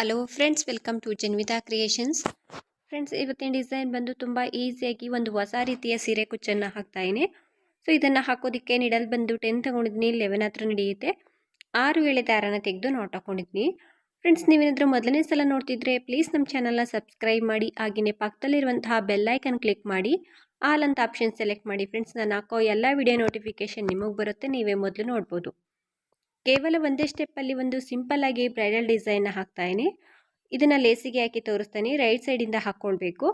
Hello friends welcome to Janvitha creations friends ಇವತ್ತಿನ design ಬಂದು ತುಂಬ ಈಸಿಯಾಗಿ ಒಂದು ಹೊಸ ರೀತಿಯ ಸೀರೆ ಕುಚ್ಚನ್ನು ಹಾಕ್ತಾ ಇದ್ದೀನಿ. ಸೊ ಇದನ್ನು ಹಾಕೋದಕ್ಕೆ ನಿಡಲ್ ಬಂದು ಟೆನ್ ತಗೊಂಡಿದ್ದೀನಿ. ಲೆವೆನ್ ಹತ್ರ ನಡೆಯುತ್ತೆ. ಆರು ವೇಳೆ ದಾರನ ತೆಗೆದು ನೋಟ್ ಹಾಕೊಂಡಿದ್ದೀನಿ. ಫ್ರೆಂಡ್ಸ್ ನೀವೇನಾದರೂ ಮೊದಲನೇ ಸಲ ನೋಡ್ತಿದ್ರೆ ಪ್ಲೀಸ್ ನಮ್ಮ ಚಾನಲ್ನ ಸಬ್ಸ್ಕ್ರೈಬ್ ಮಾಡಿ ಹಾಗೆಯೇ ಪಕ್ಕದಲ್ಲಿರುವಂತಹ ಬೆಲ್ಲೈಕನ್ ಕ್ಲಿಕ್ ಮಾಡಿ ಆಲ್ ಅಂತ ಆಪ್ಷನ್ ಸೆಲೆಕ್ಟ್ ಮಾಡಿ. ಫ್ರೆಂಡ್ಸ್ ನಾನು ಹಾಕೋ ಎಲ್ಲ ವಿಡಿಯೋ ನೋಟಿಫಿಕೇಷನ್ ನಿಮಗೆ ಬರುತ್ತೆ. ನೀವೇ ಮೊದಲು ನೋಡ್ಬೋದು. ಕೇವಲ ಒಂದೇ ಸ್ಟೆಪ್ಪಲ್ಲಿ ಒಂದು ಸಿಂಪಲ್ ಆಗಿ ಬ್ರೈಡಲ್ ಡಿಸೈನ್ನ ಹಾಕ್ತಾಯಿನಿ. ಇದನ್ನು ಲೇಸಿಗೆ ಹಾಕಿ ತೋರಿಸ್ತಾನೆ ರೈಟ್ ಸೈಡಿಂದ ಹಾಕ್ಕೊಳ್ಬೇಕು.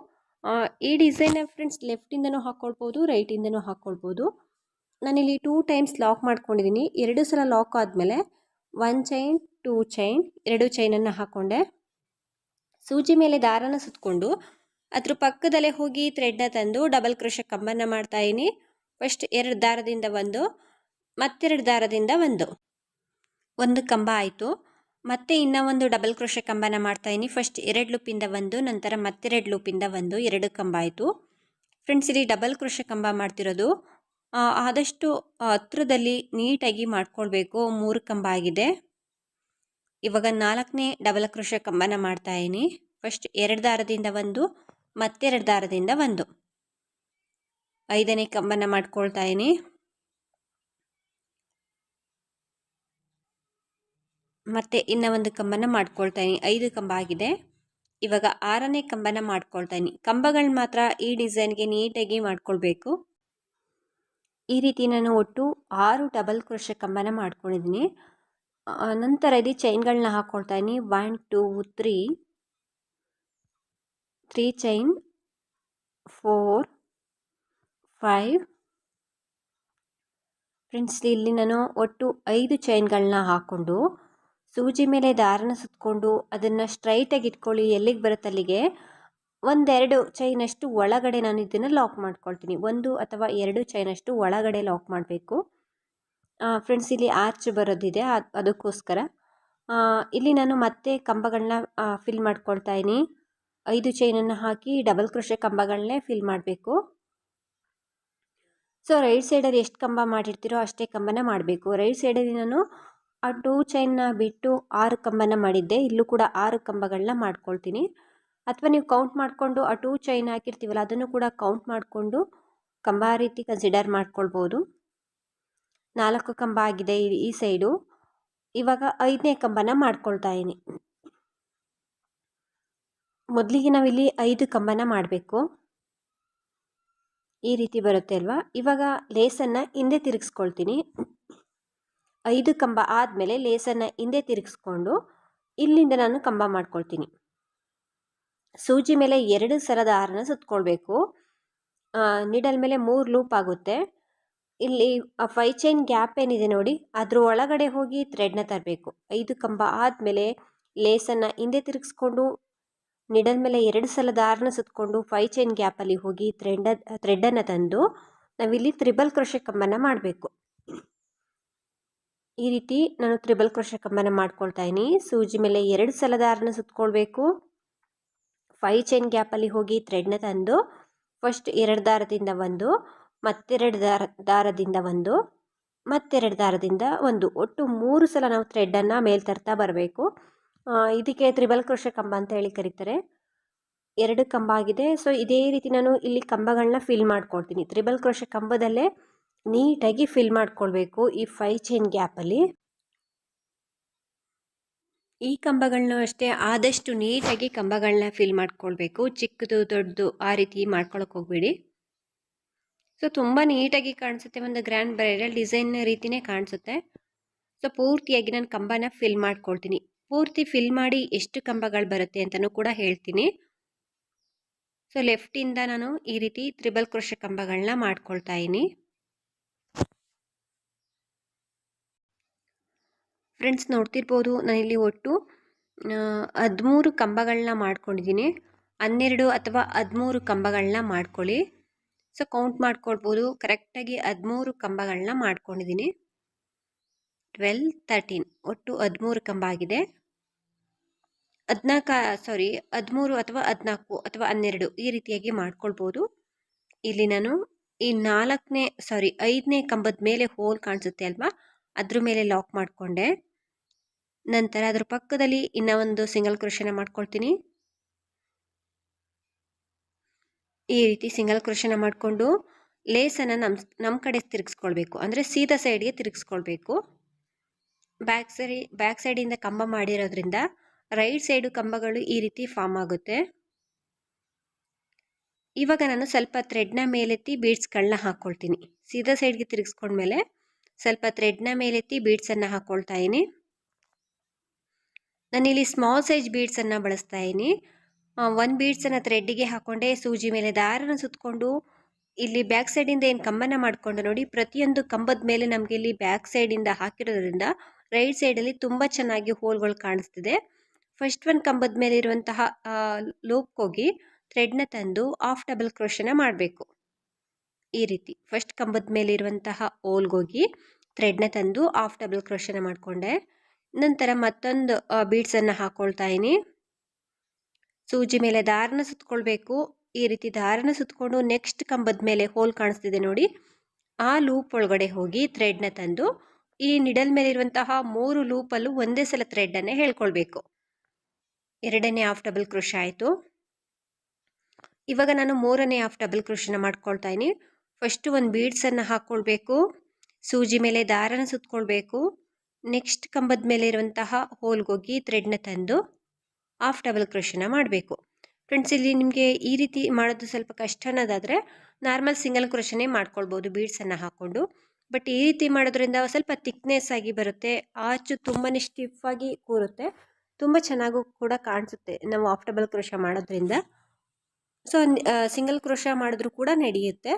ಈ ಡಿಸೈನ್ನ ಫ್ರೆಂಡ್ಸ್ ಲೆಫ್ಟಿಂದನೂ ಹಾಕ್ಕೊಳ್ಬೋದು ರೈಟಿಂದನೂ ಹಾಕ್ಕೊಳ್ಬೋದು. ನಾನಿಲ್ಲಿ ಟೂ ಟೈಮ್ಸ್ ಲಾಕ್ ಮಾಡ್ಕೊಂಡಿದ್ದೀನಿ ಎರಡು ಸಲ ಲಾಕ್ ಆದಮೇಲೆ ಒನ್ ಚೈನ್ ಟೂ ಚೈನ್ ಎರಡು ಚೈನನ್ನು ಹಾಕ್ಕೊಂಡೆ. ಸೂಜಿ ಮೇಲೆ ದಾರನ ಸುತ್ತಕೊಂಡು ಅದ್ರ ಪಕ್ಕದಲ್ಲೇ ಹೋಗಿ ಥ್ರೆಡ್ನ ತಂದು ಡಬಲ್ ಕ್ರೋಶ ಕಂಬನ್ನು ಮಾಡ್ತಾಯಿನಿ. ಫಸ್ಟ್ ಎರಡು ದಾರದಿಂದ ಒಂದು, ಮತ್ತೆರಡು ದಾರದಿಂದ ಒಂದು. ಒಂದು ಕಂಬ ಆಯಿತು. ಮತ್ತೆ ಇನ್ನೂ ಒಂದು ಡಬಲ್ ಕ್ರೋಶೆ ಕಂಬನ ಮಾಡ್ತಾಯಿದ್ದೀನಿ ಫಸ್ಟ್ ಎರಡು ಲೂಪಿಂದ ಒಂದು, ನಂತರ ಮತ್ತೆರಡು ಲೂಪಿಂದ ಒಂದು, ಎರಡು ಕಂಬ ಆಯಿತು. ಫ್ರೆಂಡ್ಸ್ ಇಲ್ಲಿ ಡಬಲ್ ಕ್ರೋಶೆ ಕಂಬ ಮಾಡ್ತಿರೋದು ಆದಷ್ಟು ಹತ್ರದಲ್ಲಿ ನೀಟಾಗಿ ಮಾಡ್ಕೊಳ್ಬೇಕು. ಮೂರು ಕಂಬ ಆಗಿದೆ. ಇವಾಗ ನಾಲ್ಕನೇ ಡಬಲ್ ಕ್ರೋಶೆ ಕಂಬನ ಮಾಡ್ತಾ ಇದ್ದೀನಿ ಫಸ್ಟ್ ಎರಡು ದಾರದಿಂದ ಒಂದು, ಮತ್ತೆರಡು ದಾರದಿಂದ ಒಂದು. ಐದನೇ ಕಂಬನ ಮಾಡ್ಕೊಳ್ತಾ ಮತ್ತೆ ಇನ್ನೂ ಒಂದು ಕಂಬನ ಮಾಡ್ಕೊಳ್ತಾ ಇದೀನಿ ಐದು ಕಂಬ ಆಗಿದೆ. ಇವಾಗ ಆರನೇ ಕಂಬನ ಮಾಡ್ಕೊಳ್ತಾ ಇದೀನಿ ಕಂಬಗಳು ಮಾತ್ರ ಈ ಡಿಸೈನ್ಗೆ ನೀಟಾಗಿ ಮಾಡ್ಕೊಳ್ಬೇಕು. ಈ ರೀತಿ ನಾನು ಒಟ್ಟು ಆರು ಡಬಲ್ ಕ್ರೋಶ ಕಂಬನ ಮಾಡ್ಕೊಂಡಿದ್ದೀನಿ. ನಂತರ ಇದು ಚೈನ್ಗಳನ್ನ ಹಾಕ್ಕೊಳ್ತಾ ಇದೀನಿ one, two, three three chain, four, five. Friends, ಇಲ್ಲಿ ನಾನು ಒಟ್ಟು ಐದು ಚೈನ್ಗಳನ್ನ ಹಾಕ್ಕೊಂಡು ಸೂಜಿ ಮೇಲೆ ದಾರನ ಸುತ್ತಕೊಂಡು ಅದನ್ನು ಸ್ಟ್ರೈಟಾಗಿ ಇಟ್ಕೊಳ್ಳಿ, ಎಲ್ಲಿಗೆ ಬರುತ್ತೆ ಅಲ್ಲಿಗೆ? ಒಂದೆರಡು ಚೈನಷ್ಟು ಒಳಗಡೆ ನಾನು ಇದನ್ನು ಲಾಕ್ ಮಾಡ್ಕೊಳ್ತೀನಿ. ಒಂದು ಅಥವಾ ಎರಡು ಚೈನಷ್ಟು ಒಳಗಡೆ ಲಾಕ್ ಮಾಡಬೇಕು. ಫ್ರೆಂಡ್ಸ್ ಇಲ್ಲಿ ಆರ್ಚ್ ಬರೋದಿದೆ ಅದ್- ಅದಕ್ಕೋಸ್ಕರ. ಇಲ್ಲಿ ನಾನು ಮತ್ತೆ ಕಂಬಗಳನ್ನ ಫಿಲ್ ಮಾಡ್ಕೊಳ್ತಾ ಇದ್ದೀನಿ. ಐದು ಚೈನನ್ನು ಹಾಕಿ ಡಬಲ್ ಕ್ರೋಶೆ ಕಂಬಗಳನ್ನೇ ಫಿಲ್ ಮಾಡಬೇಕು. ಸೊ ರೈಟ್ ಸೈಡಲ್ಲಿ ಎಷ್ಟು ಕಂಬ ಮಾಡಿರ್ತೀರೋ ಅಷ್ಟೇ ಕಂಬನ ಮಾಡಬೇಕು. ರೈಟ್ ಸೈಡಲ್ಲಿ ನಾನು ಆ ಟೂ ಚೈನ್ನ ಬಿಟ್ಟು ಆರು ಕಂಬನ ಮಾಡಿದ್ದೆ. ಇಲ್ಲೂ ಕೂಡ ಆರು ಕಂಬಗಳನ್ನ ಮಾಡ್ಕೊಳ್ತೀನಿ. ಅಥವಾ ನೀವು ಕೌಂಟ್ ಮಾಡಿಕೊಂಡು ಆ ಟೂ ಚೈನ್ ಹಾಕಿರ್ತೀವಲ್ಲ, ಅದನ್ನು ಕೂಡ ಕೌಂಟ್ ಮಾಡಿಕೊಂಡು ಕಂಬ ರೀತಿ ಕನ್ಸಿಡರ್ ಮಾಡ್ಕೊಳ್ಬೋದು. ನಾಲ್ಕು ಕಂಬ ಆಗಿದೆ ಈ- ಸೈಡು ಇವಾಗ ಐದನೇ ಕಂಬನ ಮಾಡ್ಕೊಳ್ತಾ ಇದ್ದೀನಿ ಮೊದಲಿಗೆ ನಾವಿಲ್ಲಿ ಐದು ಕಂಬನ ಮಾಡಬೇಕು. ಈ ರೀತಿ ಬರುತ್ತೆ ಅಲ್ವಾ? ಇವಾಗ ಲೇಸನ್ನು ಹಿಂದೆ ತಿರುಗಿಸ್ಕೊಳ್ತೀನಿ. ಐದು ಕಂಬ ಆದಮೇಲೆ ಲೇಸನ್ನ ಹಿಂದೆ ತಿರುಗಿಸ್ಕೊಂಡು ಇಲ್ಲಿಂದ ನಾನು ಕಂಬ ಮಾಡ್ಕೊಳ್ತೀನಿ. ಸೂಜಿ ಮೇಲೆ ಎರಡು ಸಲ ದಾರನ ಸುತ್ಕೊಳ್ಬೇಕು. ನಿಡಲ್ ಮೇಲೆ ಮೂರು ಲೂಪ್ ಆಗುತ್ತೆ. ಇಲ್ಲಿ ಫೈ ಚೈನ್ ಗ್ಯಾಪ್ ಏನಿದೆ ನೋಡಿ, ಅದ್ರ ಒಳಗಡೆ ಹೋಗಿ ಥ್ರೆಡ್ನ ತರಬೇಕು. ಐದು ಕಂಬ ಆದಮೇಲೆ ಲೇಸನ್ನು ಹಿಂದೆ ತಿರುಗಿಸ್ಕೊಂಡು ನಿಡಲ್ ಮೇಲೆ ಎರಡು ಸಲ ದಾರನ ಸುತ್ತಕೊಂಡು ಫೈ ಚೈನ್ ಗ್ಯಾಪಲ್ಲಿ ಹೋಗಿ ಥ್ರೆಡ್ ಥ್ರೆಡನ್ನು ತಂದು ನಾವಿಲ್ಲಿ ತ್ರಿಬಲ್ ಕೃಷಿ ಕಂಬನ ಮಾಡಬೇಕು. ಈ ರೀತಿ ನಾನು ತ್ರಿಬಲ್ ಕ್ರೋಶ ಕಂಬನ ಮಾಡ್ಕೊಳ್ತಾ ಇದ್ದೀನಿ. ಸೂಜಿ ಮೇಲೆ ಎರಡು ಸಲ ದಾರನ ಸುತ್ತಕೊಳ್ಬೇಕು ಫೈ ಚೈನ್ ಗ್ಯಾಪಲ್ಲಿ ಹೋಗಿ ಥ್ರೆಡ್ನ ತಂದು ಫಸ್ಟ್ ಎರಡು ದಾರದಿಂದ ಒಂದು, ಮತ್ತೆರಡು ದಾರ, ದಾರದಿಂದ ಒಂದು, ಮತ್ತೆರಡು ದಾರದಿಂದ ಒಂದು. ಒಟ್ಟು ಮೂರು ಸಲ ನಾವು ಥ್ರೆಡ್ಡನ್ನು ಮೇಲೆ ತರ್ತಾ ಬರಬೇಕು. ಇದಕ್ಕೆ ತ್ರಿಬಲ್ ಕ್ರೋಶ ಕಂಬ ಅಂತ ಹೇಳಿ ಕರೀತಾರೆ. ಎರಡು ಕಂಬ ಆಗಿದೆ. ಸೊ ಇದೇ ರೀತಿ ನಾನು ಇಲ್ಲಿ ಕಂಬಗಳನ್ನ ಫಿಲ್ ಮಾಡ್ಕೊಳ್ತೀನಿ. ತ್ರಿಬಲ್ ಕ್ರೋಶ ಕಂಬದಲ್ಲೇ ನೀಟಾಗಿ ಫಿಲ್ ಮಾಡ್ಕೊಳ್ಬೇಕು ಈ ಫೈ ಚೈನ್ ಗ್ಯಾಪಲ್ಲಿ ಈ ಕಂಬಗಳನ್ನೂ ಅಷ್ಟೇ, ಆದಷ್ಟು ನೀಟಾಗಿ ಕಂಬಗಳನ್ನ ಫಿಲ್ ಮಾಡ್ಕೊಳ್ಬೇಕು. ಚಿಕ್ಕದು, ದೊಡ್ಡದು ಆ ರೀತಿ ಮಾಡ್ಕೊಳಕ್ಕೆ ಹೋಗ್ಬೇಡಿ. ಸೊ ತುಂಬ ನೀಟಾಗಿ ಕಾಣಿಸುತ್ತೆ, ಒಂದು ಗ್ರ್ಯಾಂಡ್ ಬ್ರೈಡಲ್ ಡಿಸೈನ್ ರೀತಿನೇ ಕಾಣಿಸುತ್ತೆ. ಸೊ ಪೂರ್ತಿಯಾಗಿ ನಾನು ಕಂಬನ ಫಿಲ್ ಮಾಡ್ಕೊಳ್ತೀನಿ. ಪೂರ್ತಿ ಫಿಲ್ ಮಾಡಿ ಎಷ್ಟು ಕಂಬಗಳು ಬರುತ್ತೆ ಅಂತಲೂ ಕೂಡ ಹೇಳ್ತೀನಿ. ಸೊ ಲೆಫ್ಟಿಂದ ನಾನು ಈ ರೀತಿ ತ್ರಿಬಲ್ ಕ್ರೋಶ ಕಂಬಗಳನ್ನ ಮಾಡ್ಕೊಳ್ತಾ ಇದ್ದೀನಿ. ಫ್ರೆಂಡ್ಸ್ ನೋಡ್ತಿರ್ಬೋದು. ನಾನಿಲ್ಲಿ ಒಟ್ಟು ಹದಿಮೂರು ಕಂಬಗಳನ್ನ ಮಾಡ್ಕೊಂಡಿದ್ದೀನಿ ಹನ್ನೆರಡು ಅಥವಾ ಹದಿಮೂರು ಕಂಬಗಳನ್ನ ಮಾಡ್ಕೊಳ್ಳಿ. ಸೊ ಕೌಂಟ್ ಮಾಡ್ಕೊಳ್ಬೋದು. ಕರೆಕ್ಟಾಗಿ ಹದಿಮೂರು ಕಂಬಗಳನ್ನ ಮಾಡ್ಕೊಂಡಿದ್ದೀನಿ ಟ್ವೆಲ್ ತರ್ಟೀನ್ ಒಟ್ಟು ಹದಿಮೂರು ಕಂಬ ಆಗಿದೆ. ಹದಿನಾಲ್ಕು ಸಾರಿ ಹದಿಮೂರು ಅಥವಾ ಹದಿನಾಲ್ಕು ಅಥವಾ ಹನ್ನೆರಡು ಈ ರೀತಿಯಾಗಿ ಮಾಡ್ಕೊಳ್ಬೋದು. ಇಲ್ಲಿ ನಾನು ಈ ನಾಲ್ಕನೇ ಸಾರಿ ಐದನೇ ಕಂಬದ ಮೇಲೆ ಹೋಲ್ ಕಾಣಿಸುತ್ತೆ ಅಲ್ವಾ? ಅದ್ರ ಮೇಲೆ ಲಾಕ್ ಮಾಡಿಕೊಂಡೆ. ನಂತರ ಅದ್ರ ಪಕ್ಕದಲ್ಲಿ ಇನ್ನೂ ಒಂದು ಸಿಂಗಲ್ ಕ್ರೋಶನ ಮಾಡ್ಕೊಳ್ತೀನಿ. ಈ ರೀತಿ ಸಿಂಗಲ್ ಕ್ರೋಶನ ಮಾಡಿಕೊಂಡು ಲೇಸನ್ನು ನಮ್ಮ ನಮ್ಮ ಕಡೆ ತಿರುಗಿಸ್ಕೊಳ್ಬೇಕು. ಅಂದರೆ ಸೀದಾ ಸೈಡ್ಗೆ ತಿರುಗಿಸ್ಕೊಳ್ಬೇಕು. ಬ್ಯಾಕ್ ಸೈಡಿ ಬ್ಯಾಕ್ ಸೈಡಿಂದ ಕಂಬ ಮಾಡಿರೋದ್ರಿಂದ ರೈಟ್ ಸೈಡು ಕಂಬಗಳು ಈ ರೀತಿ ಫಾರ್ಮ್ ಆಗುತ್ತೆ. ಇವಾಗ ನಾನು ಸ್ವಲ್ಪ ಥ್ರೆಡ್ನ ಮೇಲೆತ್ತಿ ಬೀಡ್ಸ್ಗಳನ್ನ ಹಾಕ್ಕೊಳ್ತೀನಿ ಸೀದಾ ಸೈಡ್ಗೆ ತಿರುಗಿಸ್ಕೊಂಡ್ಮೇಲೆ ಸ್ವಲ್ಪ ಥ್ರೆಡ್ನ ಮೇಲೆತ್ತಿ ಬೀಡ್ಸನ್ನು ಹಾಕ್ಕೊಳ್ತಾ ಇದ್ದೀನಿ. ನಾನಿಲ್ಲಿ ಸ್ಮಾಲ್ ಸೈಜ್ ಬೀಡ್ಸನ್ನು ಬಳಸ್ತಾ ಇದ್ದೀನಿ. ಒನ್ ಬೀಡ್ಸನ್ನು ಥ್ರೆಡ್ಡಿಗೆ ಹಾಕ್ಕೊಂಡೆ ಸೂಜಿ ಮೇಲೆ ದಾರನ ಸುತ್ತಕೊಂಡು ಇಲ್ಲಿ ಬ್ಯಾಕ್ ಸೈಡಿಂದ ಏನು ಕಂಬನ ಮಾಡಿಕೊಂಡು ನೋಡಿ, ಪ್ರತಿಯೊಂದು ಕಂಬದ ಮೇಲೆ ನಮಗೆ ಇಲ್ಲಿ ಬ್ಯಾಕ್ ಸೈಡಿಂದ ಹಾಕಿರೋದ್ರಿಂದ ರೈಟ್ ಸೈಡಲ್ಲಿ ತುಂಬ ಚೆನ್ನಾಗಿ ಹೋಲ್ಗಳು ಕಾಣಿಸ್ತಿದೆ. ಫಸ್ಟ್ ಒಂದು ಕಂಬದ ಮೇಲೆ ಇರುವಂತಹ ಲೂಪ್ಗೆ ಹೋಗಿ ಥ್ರೆಡ್ನ ತಂದು ಆಫ್ ಡಬಲ್ ಕ್ರೋಶನ ಮಾಡಬೇಕು. ಈ ರೀತಿ ಫಸ್ಟ್ ಕಂಬದ ಮೇಲೆ ಇರುವಂತಹ ಹೋಲ್ಗೋಗಿ ಥ್ರೆಡ್ನ ತಂದು ಆಫ್ ಡಬಲ್ ಕ್ರೋಶನ ಮಾಡಿಕೊಂಡೆ. ನಂತರ ಮತ್ತೊಂದು ಬೀಡ್ಸನ್ನು ಹಾಕ್ಕೊಳ್ತಾ ಇದ್ದೀನಿ ಸೂಜಿ ಮೇಲೆ ದಾರನ ಸುತ್ಕೊಳ್ಬೇಕು. ಈ ರೀತಿ ದಾರನ ಸುತ್ತಕೊಂಡು ನೆಕ್ಸ್ಟ್ ಕಂಬದ ಮೇಲೆ ಹೋಲ್ ಕಾಣಿಸ್ತಿದೆ ನೋಡಿ. ಆ ಲೂಪ್ ಒಳಗಡೆ ಹೋಗಿ ಥ್ರೆಡ್ನ ತಂದು, ಈ ನಿಡಲ್ ಮೇಲೆ ಇರುವಂತಹ ಮೂರು ಲೂಪಲ್ಲೂ ಒಂದೇ ಸಲ ಥ್ರೆಡ್ಡನ್ನೇ ಹೇಳ್ಕೊಳ್ಬೇಕು. ಎರಡನೇ ಆಫ್ ಡಬಲ್ ಕೃಷಿ ಆಯಿತು. ಇವಾಗ ನಾನು ಮೂರನೇ ಆಫ್ ಡಬಲ್ ಕೃಷಿನ ಮಾಡ್ಕೊಳ್ತಾ ಇದ್ದೀನಿ ಫಸ್ಟು ಒಂದು ಬೀಡ್ಸನ್ನು ಹಾಕ್ಕೊಳ್ಬೇಕು ಸೂಜಿ ಮೇಲೆ ದಾರನ ಸುತ್ಕೊಳ್ಬೇಕು. ನೆಕ್ಸ್ಟ್ ಕಂಬದ ಮೇಲೆ ಇರುವಂತಹ ಹೋಲ್ಗೋಗಿ ಥ್ರೆಡ್ನ ತಂದು ಆಫ್ ಡಬಲ್ ಕ್ರೋಶನ ಮಾಡಬೇಕು. ಫ್ರೆಂಡ್ಸ್ ಇಲ್ಲಿ ನಿಮಗೆ ಈ ರೀತಿ ಮಾಡೋದು ಸ್ವಲ್ಪ ಕಷ್ಟ ಅನ್ನೋದಾದರೆ ನಾರ್ಮಲ್ ಸಿಂಗಲ್ ಕ್ರೋಶನೇ ಮಾಡ್ಕೊಳ್ಬೋದು ಬೀಡ್ಸನ್ನು ಹಾಕ್ಕೊಂಡು ಬಟ್ ಈ ರೀತಿ ಮಾಡೋದ್ರಿಂದ ಸ್ವಲ್ಪ ತಿಕ್ನೆಸ್ ಆಗಿ ಬರುತ್ತೆ, ಆಚು ತುಂಬಾ ಸ್ಟಿಫ್ ಆಗಿ ಕೂರುತ್ತೆ, ತುಂಬ ಚೆನ್ನಾಗೂ ಕೂಡ ಕಾಣಿಸುತ್ತೆ ನಾವು ಆಫ್ ಡಬಲ್ ಕ್ರೋಶ ಮಾಡೋದ್ರಿಂದ. ಸೊ ಸಿಂಗಲ್ ಕ್ರೋಶ ಮಾಡಿದ್ರೂ ಕೂಡ ನಡೆಯುತ್ತೆ.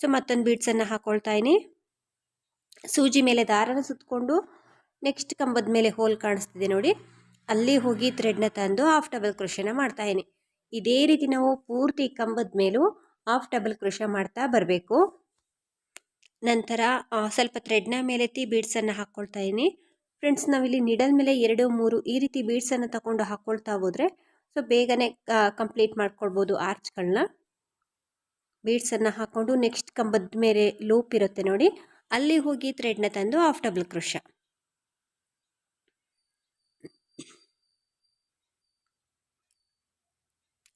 ಸೊ ಮತ್ತೊಂದು ಬೀಡ್ಸನ್ನು ಹಾಕ್ಕೊಳ್ತಾ ಇದ್ದೀನಿ ಸೂಜಿ ಮೇಲೆ ದಾರನ ಸುತ್ತಕೊಂಡು ನೆಕ್ಸ್ಟ್ ಕಂಬದ ಮೇಲೆ ಹೋಲ್ ಕಾಣಿಸ್ತಿದೆ ನೋಡಿ. ಅಲ್ಲಿ ಹೋಗಿ ಥ್ರೆಡ್ನ ತಂದು ಹಾಫ್ ಡಬಲ್ ಕೃಷಿನ ಮಾಡ್ತಾಯಿನಿ ಇದೇ ರೀತಿ ನಾವು ಪೂರ್ತಿ ಕಂಬದ ಮೇಲೂ ಹಾಫ್ ಡಬಲ್ ಕೃಷಿ ಮಾಡ್ತಾ ಬರಬೇಕು. ನಂತರ ಸ್ವಲ್ಪ ಥ್ರೆಡ್ನ ಮೇಲೆತ್ತಿ ಬೀಡ್ಸನ್ನು ಹಾಕ್ಕೊಳ್ತಾ ಇದ್ದೀನಿ. ಫ್ರೆಂಡ್ಸ್ ನಾವಿಲ್ಲಿ ನಿಡಲ್ ಮೇಲೆ ಎರಡು, ಮೂರು ಈ ರೀತಿ ಬೀಡ್ಸನ್ನು ತಗೊಂಡು ಹಾಕ್ಕೊಳ್ತಾ ಹೋದರೆ ಸೊ ಬೇಗನೆ ಕಂಪ್ಲೀಟ್ ಮಾಡ್ಕೊಳ್ಬೋದು ಆರ್ಚ್ಗಳನ್ನ ಬೀಡ್ಸನ್ನು ಹಾಕ್ಕೊಂಡು ನೆಕ್ಸ್ಟ್ ಕಂಬದ ಮೇಲೆ ಲೂಪ್ ಇರುತ್ತೆ ನೋಡಿ. ಅಲ್ಲಿ ಹೋಗಿ ಥ್ರೆಡ್ನ ತಂದು ಆಫ್ ಡಬಲ್ ಕ್ರೋಶ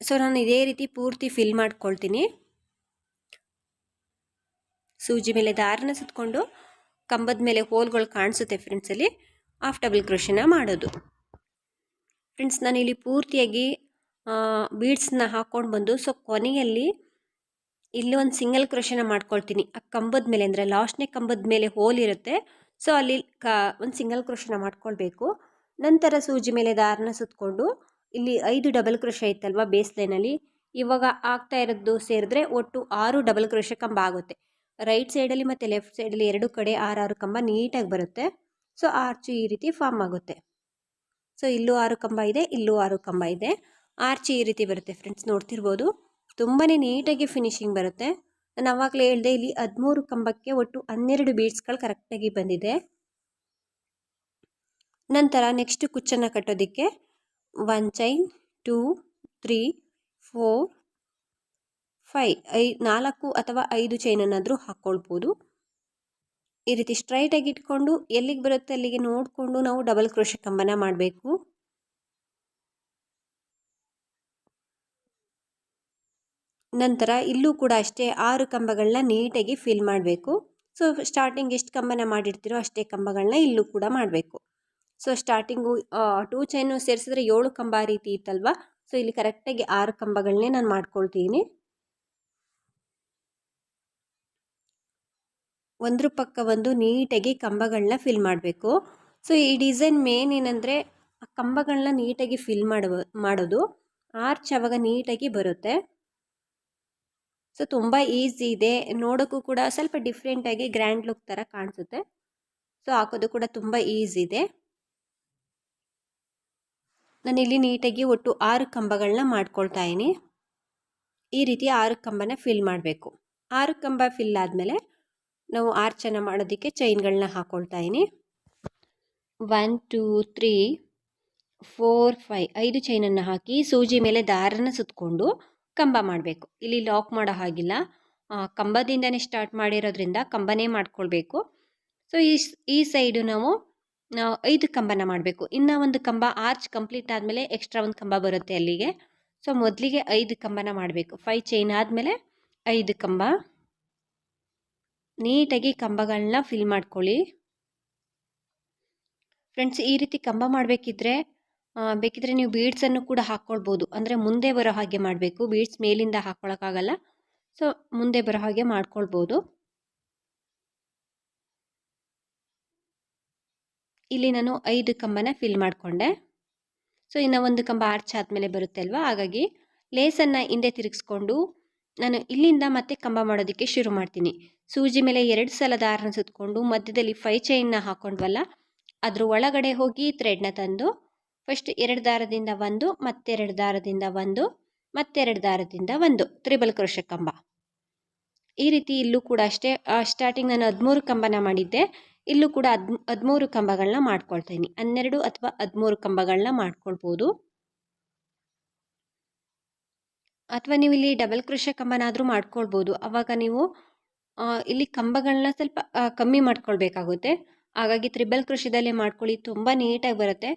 ಸೊ ನಾನು ಇದೇ ರೀತಿ ಪೂರ್ತಿ ಫಿಲ್ ಮಾಡ್ಕೊಳ್ತೀನಿ. ಸೂಜಿ ಮೇಲೆ ದಾರನ ಸುತ್ತಕೊಂಡು ಕಂಬದ ಮೇಲೆ ಹೋಲ್ಗಳು ಕಾಣಿಸುತ್ತೆ ಫ್ರೆಂಡ್ಸಲ್ಲಿ ಆಫ್ ಡಬಲ್ ಕ್ರೋಶನ ಮಾಡೋದು. ಫ್ರೆಂಡ್ಸ್ ನಾನು ಇಲ್ಲಿ ಪೂರ್ತಿಯಾಗಿ ಬೀಡ್ಸ್ನ ಹಾಕ್ಕೊಂಡು ಬಂದು ಸೊ ಕೊನೆಯಲ್ಲಿ ಇಲ್ಲಿ ಒಂದು ಸಿಂಗಲ್ ಕ್ರೋಶನ ಮಾಡ್ಕೊಳ್ತೀನಿ. ಆ ಕಂಬದ ಮೇಲೆ ಅಂದರೆ ಲಾಸ್ಟ್ನೇ ಕಂಬದ ಮೇಲೆ ಹೋಲ್ ಇರುತ್ತೆ. ಸೊ ಅಲ್ಲಿ ಕ, ಒಂದು ಸಿಂಗಲ್ ಕ್ರೋಶನ ಮಾಡ್ಕೊಳ್ಬೇಕು. ನಂತರ ಸೂಜಿ ಮೇಲೆ ದಾರನ ಸುತ್ತಕೊಂಡು ಇಲ್ಲಿ ಐದು ಡಬಲ್ ಕ್ರೋಶ ಇತ್ತಲ್ವ ಬೇಸ್ ಲೈನಲ್ಲಿ ಇವಾಗ ಆಗ್ತಾ ಇರೋದು ಸೇರಿದ್ರೆ ಒಟ್ಟು ಆರು ಡಬಲ್ ಕ್ರೋಶ ಕಂಬ ಆಗುತ್ತೆ. ರೈಟ್ ಸೈಡಲ್ಲಿ ಮತ್ತು ಲೆಫ್ಟ್ ಸೈಡಲ್ಲಿ ಎರಡು ಕಡೆ ಆರಾರು ಕಂಬ ನೀಟಾಗಿ ಬರುತ್ತೆ. ಸೊ ಆರ್ಚು ಈ ರೀತಿ ಫಾರ್ಮ್ ಆಗುತ್ತೆ. ಸೊ ಇಲ್ಲೂ ಆರು ಕಂಬ ಇದೆ, ಇಲ್ಲೂ ಆರು ಕಂಬ ಇದೆ. ಆರ್ಚಿ ಈ ರೀತಿ ಬರುತ್ತೆ ಫ್ರೆಂಡ್ಸ್ ನೋಡ್ತಿರ್ಬೋದು. ತುಂಬಾ ನೀಟಾಗಿ ಫಿನಿಶಿಂಗ್ ಬರುತ್ತೆ. ನಾನು ಆವಾಗಲೇ ಹೇಳಿದೆ, ಇಲ್ಲಿ ಹದಿಮೂರು ಕಂಬಕ್ಕೆ ಒಟ್ಟು ಹನ್ನೆರಡು ಬೀಡ್ಸ್ಗಳು ಕರೆಕ್ಟಾಗಿ ಬಂದಿದೆ. ನಂತರ ನೆಕ್ಸ್ಟ್ ಕುಚ್ಚನ್ನು ಕಟ್ಟೋದಕ್ಕೆ one chain two three four five I, ನಾಲ್ಕು ಅಥವಾ ಐದು ಚೈನನ್ನಾದರೂ ಹಾಕ್ಕೊಳ್ಬೋದು ಈ ರೀತಿ ಸ್ಟ್ರೈಟಾಗಿ ಇಟ್ಕೊಂಡು ಎಲ್ಲಿಗೆ ಬರುತ್ತೆ ಅಲ್ಲಿಗೆ ನೋಡಿಕೊಂಡು ನಾವು ಡಬಲ್ ಕ್ರೋಶ ಕಂಬನ ಮಾಡಬೇಕು. ನಂತರ ಇಲ್ಲೂ ಕೂಡ ಅಷ್ಟೇ ಆರು ಕಂಬಗಳನ್ನ ನೀಟಾಗಿ ಫಿಲ್ ಮಾಡಬೇಕು. ಸೊ ಸ್ಟಾರ್ಟಿಂಗ್ ಎಷ್ಟು ಕಂಬನ ಮಾಡಿರ್ತೀರೋ ಅಷ್ಟೇ ಕಂಬಗಳನ್ನ ಇಲ್ಲೂ ಕೂಡ ಮಾಡಬೇಕು. ಸೊ ಸ್ಟಾರ್ಟಿಂಗು ಟೂ ಚೈನು ಸೇರಿಸಿದ್ರೆ ಏಳು ಕಂಬ ರೀತಿ ಇತ್ತಲ್ವ? ಸೊ ಇಲ್ಲಿ ಕರೆಕ್ಟಾಗಿ ಆರು ಕಂಬಗಳನ್ನೇ ನಾನು ಮಾಡ್ಕೊಳ್ತೀನಿ. ಒಂದ್ರ ಪಕ್ಕ ಒಂದು ನೀಟಾಗಿ ಕಂಬಗಳನ್ನ ಫಿಲ್ ಮಾಡಬೇಕು. ಸೊ ಈ ಡಿಸೈನ್ ಮೇನ್ ಏನಂದರೆ ಆ ಕಂಬಗಳನ್ನ ನೀಟಾಗಿ ಫಿಲ್ ಮಾಡುವ, ಮಾಡೋದು. ಆರ್ಚ್ ಅವಾಗ ನೀಟಾಗಿ ಬರುತ್ತೆ. ಸೊ, ತುಂಬ ಈಸಿ ಇದೆ. ನೋಡೋಕ್ಕೂ ಕೂಡ ಸ್ವಲ್ಪ ಡಿಫ್ರೆಂಟಾಗಿ ಗ್ರ್ಯಾಂಡ್ ಲುಕ್ ಥರ ಕಾಣಿಸುತ್ತೆ. ಸೊ, ಹಾಕೋದು ಕೂಡ ತುಂಬ ಈಸಿ ಇದೆ. ನಾನಿಲ್ಲಿ ನೀಟಾಗಿ ಒಟ್ಟು ಆರು ಕಂಬಗಳನ್ನ ಮಾಡ್ಕೊಳ್ತಾ ಇದ್ದೀನಿ ಈ ರೀತಿ ಆರು ಕಂಬನ ಫಿಲ್ ಮಾಡಬೇಕು. ಆರು ಕಂಬ ಫಿಲ್ ಆದಮೇಲೆ ನಾವು ಆರ್ಚನ್ನು ಮಾಡೋದಕ್ಕೆ ಚೈನ್ಗಳನ್ನ ಹಾಕ್ಕೊಳ್ತಾ ಇದ್ದೀನಿ one, two, three, four five ಐದು ಚೈನನ್ನು ಹಾಕಿ ಸೂಜಿ ಮೇಲೆ ದಾರನ ಸುತ್ತಕೊಂಡು ಕಂಬ ಮಾಡಬೇಕು. ಇಲ್ಲಿ ಲಾಕ್ ಮಾಡೋ ಹಾಗಿಲ್ಲ. ಕಂಬದಿಂದನೇ ಸ್ಟಾರ್ಟ್ ಮಾಡಿರೋದ್ರಿಂದ ಕಂಬನೇ ಮಾಡ್ಕೊಳ್ಬೇಕು. ಸೊ, ಈ ಈ ಸೈಡು ನಾವು ಐದು ಕಂಬನ ಮಾಡಬೇಕು. ಇನ್ನು ಒಂದು ಕಂಬ ಆರ್ಚ್ ಕಂಪ್ಲೀಟ್ ಆದಮೇಲೆ ಎಕ್ಸ್ಟ್ರಾ ಒಂದು ಕಂಬ ಬರುತ್ತೆ ಅಲ್ಲಿಗೆ. ಸೊ ಮೊದಲಿಗೆ ಐದು ಕಂಬನ ಮಾಡಬೇಕು. ಫೈ ಚೈನ್ ಆದಮೇಲೆ ಐದು ಕಂಬ. ನೀಟಾಗಿ ಕಂಬಗಳನ್ನ ಫಿಲ್ ಮಾಡ್ಕೊಳ್ಳಿ. ಫ್ರೆಂಡ್ಸ್ ಈ ರೀತಿ ಕಂಬ ಮಾಡಬೇಕಿದ್ರೆ ಬೇಕಿದ್ರೆ ನೀವು ಬೀಡ್ಸನ್ನು ಕೂಡ ಹಾಕ್ಕೊಳ್ಬೋದು ಅಂದರೆ ಮುಂದೆ ಬರೋ ಹಾಗೆ ಮಾಡಬೇಕು. ಬೀಡ್ಸ್ ಮೇಲಿಂದ ಹಾಕ್ಕೊಳಕ್ಕಾಗಲ್ಲ ಸೊ ಮುಂದೆ ಬರೋ ಹಾಗೆ ಮಾಡ್ಕೊಳ್ಬೋದು. ಇಲ್ಲಿ ನಾನು ಐದು ಕಂಬನ ಫಿಲ್ ಮಾಡಿಕೊಂಡೆ. ಸೊ ಇನ್ನು ಒಂದು ಕಂಬ ಆರ್ಚ್ ಆದಮೇಲೆ ಬರುತ್ತೆ ಅಲ್ವಾ? ಹಾಗಾಗಿ ಲೇಸನ್ನು ಹಿಂದೆ ತಿರುಗಿಸ್ಕೊಂಡು ನಾನು ಇಲ್ಲಿಂದ ಮತ್ತೆ ಕಂಬ ಮಾಡೋದಕ್ಕೆ ಶುರು ಮಾಡ್ತೀನಿ. ಸೂಜಿ ಮೇಲೆ ಎರಡು ಸಲ ದಾರನ ಸುತ್ತಕೊಂಡು ಮಧ್ಯದಲ್ಲಿ ಫೈ ಚೈನ್ನ ಹಾಕ್ಕೊಂಡ್ವಲ್ಲ ಅದ್ರ ಒಳಗಡೆ ಹೋಗಿ ಥ್ರೆಡ್ನ ತಂದು ಫಸ್ಟ್ ಎರಡು ದಾರದಿಂದ ಒಂದು, ಮತ್ತೆರಡು ದಾರದಿಂದ ಒಂದು, ಮತ್ತೆರಡು ದಾರದಿಂದ ಒಂದು ತ್ರಿಬಲ್ ಕ್ರೋಶ ಕಂಬ. ಈ ರೀತಿ ಇಲ್ಲೂ ಕೂಡ ಅಷ್ಟೇ ಸ್ಟಾರ್ಟಿಂಗ್ ನಾನು ಹದಿಮೂರು ಕಂಬನ ಮಾಡಿದ್ದೆ. ಇಲ್ಲೂ ಕೂಡ ಹದ್, ಹದಿಮೂರು ಕಂಬಗಳನ್ನ ಮಾಡ್ಕೊಳ್ತೀನಿ. ಹನ್ನೆರಡು ಅಥವಾ ಹದಿಮೂರು ಕಂಬಗಳನ್ನ ಮಾಡ್ಕೊಳ್ಬೋದು. ಅಥವಾ ನೀವು ಇಲ್ಲಿ ಡಬಲ್ ಕ್ರೋಶ ಕಂಬನಾದರೂ ಮಾಡ್ಕೊಳ್ಬೋದು. ಆವಾಗ ನೀವು ಇಲ್ಲಿ ಕಂಬಗಳನ್ನ ಸ್ವಲ್ಪ ಕಮ್ಮಿ ಮಾಡ್ಕೊಳ್ಬೇಕಾಗುತ್ತೆ. ಹಾಗಾಗಿ ತ್ರಿಬಲ್ ಕೃಷಿದಲ್ಲೇ ಮಾಡ್ಕೊಳ್ಳಿ. ತುಂಬ ನೀಟಾಗಿ ಬರುತ್ತೆ.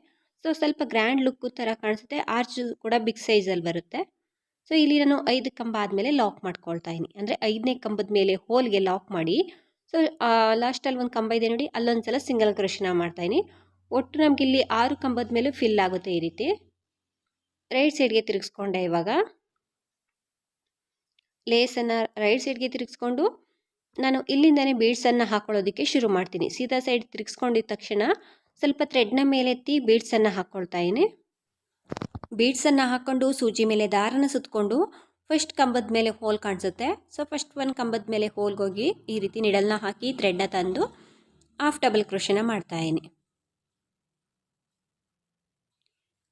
ಸೊ, ಸ್ವಲ್ಪ ಗ್ರ್ಯಾಂಡ್ ಲುಕ್ಕು ಥರ ಕಾಣಿಸುತ್ತೆ. ಆರ್ಚ್ ಕೂಡ ಬಿಗ್ ಸೈಜಲ್ಲಿ ಬರುತ್ತೆ. ಸೊ, ಇಲ್ಲಿ ನಾನು ಐದು ಕಂಬ ಆದಮೇಲೆ ಲಾಕ್ ಮಾಡ್ಕೊಳ್ತಾ ಇದ್ದೀನಿ. ಅಂದರೆ ಐದನೇ ಕಂಬದ ಮೇಲೆ ಹೋಲ್ಗೆ ಲಾಕ್ ಮಾಡಿ, ಸೊ ಲಾಸ್ಟಲ್ಲಿ ಒಂದು ಕಂಬ ಇದೆ ನೋಡಿ ಅಲ್ಲೊಂದು ಸಲ ಸಿಂಗಲ್ ಕ್ರಷನ ಮಾಡ್ತಾಯಿನಿ ಒಟ್ಟು ನಮಗೆ ಇಲ್ಲಿ ಆರು ಕಂಬದ ಮೇಲೆ ಫಿಲ್ ಆಗುತ್ತೆ ಈ ರೀತಿ. ರೈಟ್ ಸೈಡ್ಗೆ ತಿರುಗಿಸ್ಕೊಂಡೆ ಇವಾಗ. ಲೇಸನ್ನು ರೈಟ್ ಸೈಡ್ಗೆ ತಿರುಗಿಸ್ಕೊಂಡು, ನಾನು ಇಲ್ಲಿಂದನೇ ಬೀಡ್ಸನ್ನು ಹಾಕೊಳ್ಳೋದಕ್ಕೆ ಶುರು ಮಾಡ್ತೀನಿ. ಸೀದಾ ಸೈಡ್ ತಿರುಗಿಸ್ಕೊಂಡಿದ ತಕ್ಷಣ ಸ್ವಲ್ಪ ಥ್ರೆಡ್ನ ಮೇಲೆತ್ತಿ ಬೀಡ್ಸನ್ನು ಹಾಕ್ಕೊಳ್ತಾ ಇದ್ದೀನಿ ಬೀಡ್ಸನ್ನು ಹಾಕ್ಕೊಂಡು ಸೂಜಿ ಮೇಲೆ ದಾರನ ಸುತ್ತಕೊಂಡು ಫಸ್ಟ್ ಕಂಬದ ಮೇಲೆ ಹೋಲ್ ಕಾಣಿಸುತ್ತೆ. ಸೊ ಫಸ್ಟ್ ಒಂದು ಕಂಬದ ಮೇಲೆ ಹೋಲ್ಗೋಗಿ ಈ ರೀತಿ ನಿಡಲ್ನ ಹಾಕಿ ಥ್ರೆಡ್ನ ತಂದು ಹಾಫ್ ಡಬಲ್ ಕ್ರೋಶನ ಮಾಡ್ತಾಯಿನಿ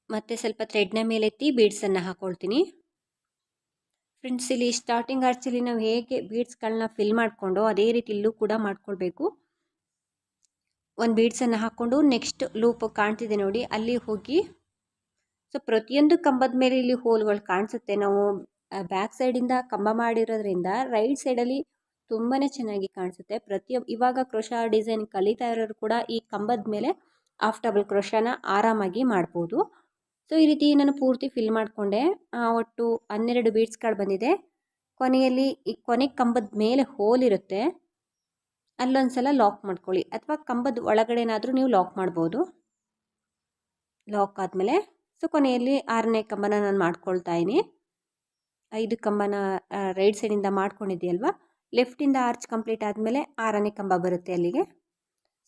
ಮತ್ತು ಸ್ವಲ್ಪ ಥ್ರೆಡ್ನ ಮೇಲೆತ್ತಿ ಬೀಡ್ಸನ್ನು ಹಾಕ್ಕೊಳ್ತೀನಿ ಫ್ರೆಂಡ್ಸ್ ಇಲ್ಲಿ ಸ್ಟಾರ್ಟಿಂಗ್ ಆರ್ಚಲ್ಲಿ ನಾವು ಹೇಗೆ ಬೀಡ್ಸ್ಗಳನ್ನ ಫಿಲ್ ಮಾಡಿಕೊಂಡು ಅದೇ ರೀತಿ ಇಲ್ಲೂ ಕೂಡ ಮಾಡ್ಕೊಳ್ಬೇಕು. ಒಂದು ಬೀಡ್ಸನ್ನು ಹಾಕ್ಕೊಂಡು ನೆಕ್ಸ್ಟ್ ಲೂಪ್ ಕಾಣ್ತಿದೆ ನೋಡಿ. ಅಲ್ಲಿ ಹೋಗಿ ಸೊ ಪ್ರತಿಯೊಂದು ಕಂಬದ ಮೇಲೆ ಇಲ್ಲಿ ಹೋಲ್ಗಳು ಕಾಣಿಸುತ್ತೆ. ನಾವು ಬ್ಯಾಕ್ ಸೈಡಿಂದ ಕಂಬ ಮಾಡಿರೋದ್ರಿಂದ ರೈಟ್ ಸೈಡಲ್ಲಿ ತುಂಬಾ ಚೆನ್ನಾಗಿ ಕಾಣಿಸುತ್ತೆ. ಪ್ರತಿಯೊ, ಇವಾಗ ಕ್ರೋಶ ಡಿಸೈನ್ ಕಲಿತಾ ಇರೋರು ಕೂಡ ಈ ಕಂಬದ ಮೇಲೆ ಆಫ್ ಡಬಲ್ ಕ್ರೋಶನ ಆರಾಮಾಗಿ ಮಾಡ್ಬೋದು. ಸೊ ಈ ರೀತಿ ನಾನು ಪೂರ್ತಿ ಫಿಲ್ ಮಾಡಿಕೊಂಡೆ. ಒಟ್ಟು ಹನ್ನೆರಡು ಬೀಡ್ಸ್ಗಳು ಬಂದಿದೆ. ಕೊನೆಯಲ್ಲಿ ಈ ಕೊನೆ ಕಂಬದ ಮೇಲೆ ಹೋಲ್ ಇರುತ್ತೆ. ಅಲ್ಲೊಂದು ಸಲ ಲಾಕ್ ಮಾಡ್ಕೊಳ್ಳಿ. ಅಥವಾ ಕಂಬದ ಒಳಗಡೆನಾದರೂ ನೀವು ಲಾಕ್ ಮಾಡ್ಬೋದು. ಲಾಕ್ ಆದಮೇಲೆ, ಸೊ ಕೊನೆಯಲ್ಲಿ ಆರನೇ ಕಂಬನ ನಾನು ಮಾಡ್ಕೊಳ್ತಾ ಇದ್ದೀನಿ ಐದು ಕಂಬನ ರೈಟ್ ಸೈಡಿಂದ ಮಾಡ್ಕೊಂಡಿದ್ದೀಯಲ್ವಾ? ಲೆಫ್ಟಿಂದ ಆರ್ಚ್ ಕಂಪ್ಲೀಟ್ ಆದಮೇಲೆ ಆರನೇ ಕಂಬ ಬರುತ್ತೆ ಅಲ್ಲಿಗೆ.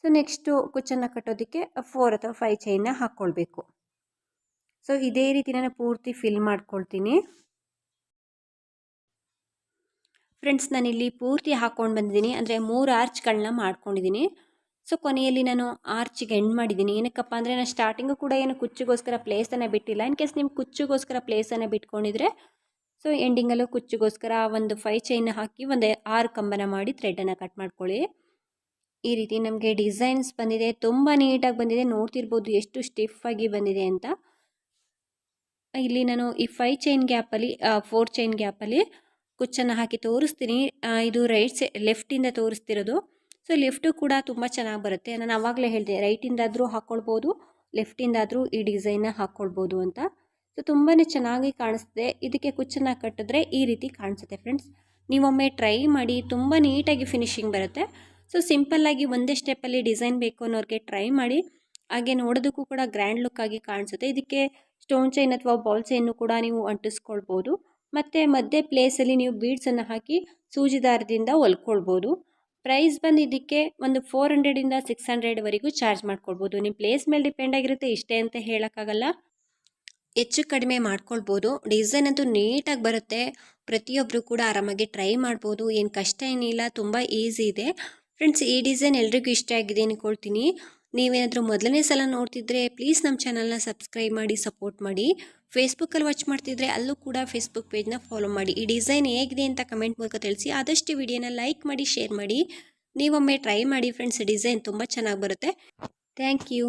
ಸೊ ನೆಕ್ಸ್ಟು ಕುಚ್ಚನ್ನು ಕಟ್ಟೋದಕ್ಕೆ ಫೋರ್ ಅಥವಾ ಫೈವ್ ಚೈನ್ನ ಹಾಕ್ಕೊಳ್ಬೇಕು. ಸೊ ಇದೇ ರೀತಿ ನಾನು ಪೂರ್ತಿ ಫಿಲ್ ಮಾಡ್ಕೊಳ್ತೀನಿ. ಫ್ರೆಂಡ್ಸ್ ನಾನಿಲ್ಲಿ ಪೂರ್ತಿ ಹಾಕ್ಕೊಂಡು ಬಂದಿದ್ದೀನಿ. ಅಂದರೆ ಮೂರು ಆರ್ಚ್ಗಳನ್ನ ಮಾಡ್ಕೊಂಡಿದ್ದೀನಿ. ಸೊ ಕೊನೆಯಲ್ಲಿ ನಾನು ಆರ್ಚಿಗೆ ಎಂಡ್ ಮಾಡಿದ್ದೀನಿ. ಏನಕ್ಕಪ್ಪ ಅಂದರೆ ನಾನು ಸ್ಟಾರ್ಟಿಂಗು ಕೂಡ ಏನು ಕುಚ್ಚಿಗೋಸ್ಕರ ಪ್ಲೇಸನ್ನು ಬಿಟ್ಟಿಲ್ಲ. ಇನ್ ಕೇಸ್ ನಿಮ್ಮ ಕುಚ್ಚಿಗೋಸ್ಕರ ಪ್ಲೇಸನ್ನು ಬಿಟ್ಕೊಂಡಿದ್ರೆ ಸೊ ಎಂಡಿಂಗಲ್ಲೂ ಕುಚ್ಚಿಗೋಸ್ಕರ ಒಂದು ಫೈ ಚೈನ್ ಹಾಕಿ ಒಂದು ಆರು ಕಂಬನ ಮಾಡಿ ಥ್ರೆಡನ್ನು ಕಟ್ ಮಾಡ್ಕೊಳ್ಳಿ. ಈ ರೀತಿ ನಮಗೆ ಡಿಸೈನ್ಸ್ ಬಂದಿದೆ. ತುಂಬ ನೀಟಾಗಿ ಬಂದಿದೆ. ನೋಡ್ತಿರ್ಬೋದು ಎಷ್ಟು ಸ್ಟಿಫಾಗಿ ಬಂದಿದೆ ಅಂತ. ಇಲ್ಲಿ ನಾನು ಈ ಫೈ ಚೈನ್ ಗ್ಯಾಪಲ್ಲಿ ಫೋರ್ ಚೈನ್ ಗ್ಯಾಪಲ್ಲಿ ಕುಚ್ಚನ್ನು ಹಾಕಿ ತೋರಿಸ್ತೀನಿ. ಇದು ರೈಟ್ ಸೈ ಲೆಫ್ಟಿಂದ ತೋರಿಸ್ತಿರೋದು. ಸೊ, ಲೆಫ್ಟು ಕೂಡ ತುಂಬ ಚೆನ್ನಾಗಿ ಬರುತ್ತೆ. ನಾನು ಆವಾಗಲೇ ಹೇಳಿದೆ ರೈಟಿಂದಾದರೂ ಹಾಕ್ಕೊಳ್ಬೋದು ಲೆಫ್ಟಿಂದಾದರೂ ಈ ಡಿಸೈನ್ನ ಹಾಕ್ಕೊಳ್ಬೋದು ಅಂತ. ಸೊ ತುಂಬಾ ಚೆನ್ನಾಗಿ ಕಾಣಿಸ್ತದೆ. ಇದಕ್ಕೆ ಕುಚ್ಚನ್ನು ಕಟ್ಟಿದ್ರೆ ಈ ರೀತಿ ಕಾಣಿಸುತ್ತೆ ಫ್ರೆಂಡ್ಸ್. ನೀವೊಮ್ಮೆ ಟ್ರೈ ಮಾಡಿ, ತುಂಬ ನೀಟಾಗಿ ಫಿನಿಶಿಂಗ್ ಬರುತ್ತೆ. ಸೊ ಸಿಂಪಲ್ಲಾಗಿ ಒಂದೇ ಸ್ಟೆಪ್ಪಲ್ಲಿ ಡಿಸೈನ್ ಬೇಕು ಅನ್ನೋರಿಗೆ ಟ್ರೈ ಮಾಡಿ. ಹಾಗೆ ನೋಡೋದಕ್ಕೂ ಕೂಡ ಗ್ರ್ಯಾಂಡ್ ಲುಕ್ ಆಗಿ ಕಾಣಿಸುತ್ತೆ. ಇದಕ್ಕೆ ಸ್ಟೋನ್ ಚೈನ್ ಅಥವಾ ಬಾಲ್ ಚೈನು ಕೂಡ ನೀವು ಅಂಟಿಸ್ಕೊಳ್ಬೋದು. ಮತ್ತು ಮಧ್ಯೆ ಪ್ಲೇಸಲ್ಲಿ ನೀವು ಬೀಡ್ಸನ್ನು ಹಾಕಿ ಸೂಜಿದಾರದಿಂದ ಹೊಲ್ಕೊಳ್ಬೋದು. ಪ್ರೈಸ್ ಬಂದು ಇದಕ್ಕೆ ಒಂದು ಫೋರ್ ಹಂಡ್ರೆಡಿಂದ ಸಿಕ್ಸ್ ಹಂಡ್ರೆಡ್ವರೆಗೂ ಚಾರ್ಜ್ ಮಾಡ್ಕೊಳ್ಬೋದು. ನಿಮ್ಮ ಪ್ಲೇಸ್ ಮೇಲೆ ಡಿಪೆಂಡ್ ಆಗಿರುತ್ತೆ ಇಷ್ಟೇ ಅಂತ ಹೇಳೋಕ್ಕಾಗಲ್ಲ. ಹೆಚ್ಚು ಕಡಿಮೆ ಮಾಡ್ಕೊಳ್ಬೋದು. ಡಿಸೈನ್ ಅಂತೂ ನೀಟಾಗಿ ಬರುತ್ತೆ. ಪ್ರತಿಯೊಬ್ಬರು ಕೂಡ ಆರಾಮಾಗಿ ಟ್ರೈ ಮಾಡ್ಬೋದು. ಏನು ಕಷ್ಟ ಏನಿಲ್ಲ, ತುಂಬ ಈಸಿ ಇದೆ. ಫ್ರೆಂಡ್ಸ್ ಈ ಡಿಸೈನ್ ಎಲ್ರಿಗೂ ಇಷ್ಟ ಆಗಿದೆ ಅಂದ್ಕೊಳ್ತೀನಿ ನೀವೇನಾದರೂ ಮೊದಲನೇ ಸಲ ನೋಡ್ತಿದ್ರೆ ಪ್ಲೀಸ್ ನಮ್ಮ ಚಾನಲ್ನ ಸಬ್ಸ್ಕ್ರೈಬ್ ಮಾಡಿ ಸಪೋರ್ಟ್ ಮಾಡಿ. ಫೇಸ್ಬುಕ್ಕಲ್ಲಿ ವಾಚ್ ಮಾಡ್ತಿದ್ರೆ ಅಲ್ಲೂ ಕೂಡ ಫೇಸ್ಬುಕ್ ಪೇಜ್ನ ಫಾಲೋ ಮಾಡಿ. ಈ ಡಿಸೈನ್ ಹೇಗಿದೆ ಅಂತ ಕಮೆಂಟ್ ಮೂಲಕ ತಿಳಿಸಿ. ಆದಷ್ಟು ವಿಡಿಯೋನ ಲೈಕ್ ಮಾಡಿ ಶೇರ್ ಮಾಡಿ. ನೀವೊಮ್ಮೆ ಟ್ರೈ ಮಾಡಿ ಫ್ರೆಂಡ್ಸ್ ಡಿಸೈನ್ ತುಂಬ ಚೆನ್ನಾಗಿ ಬರುತ್ತೆ. Thank you